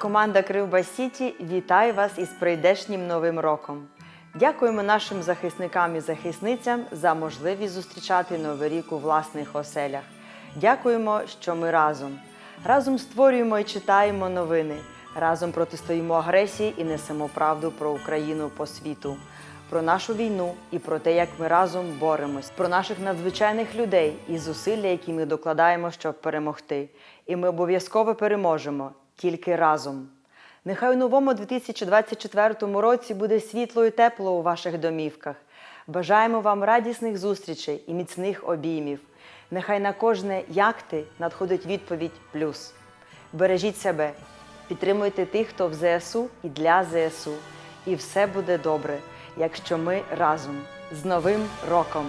Команда Кривба Сіті вітає вас із прийдешнім новим роком. Дякуємо нашим захисникам і захисницям за можливість зустрічати новий рік у власних оселях. Дякуємо, що ми разом. Разом створюємо і читаємо новини. Разом протистоїмо агресії і несемо правду про Україну по світу, про нашу війну і про те, як ми разом боремось, про наших надзвичайних людей і зусилля, які ми докладаємо, щоб перемогти. І ми обов'язково переможемо тільки разом. Нехай у новому 2024 році буде світло і тепло у ваших домівках. Бажаємо вам радісних зустрічей і міцних обіймів. Нехай на кожне як ти надходить відповідь плюс. Бережіть себе, підтримуйте тих, хто в ЗСУ і для ЗСУ. І все буде добре, якщо ми разом. З Новим роком!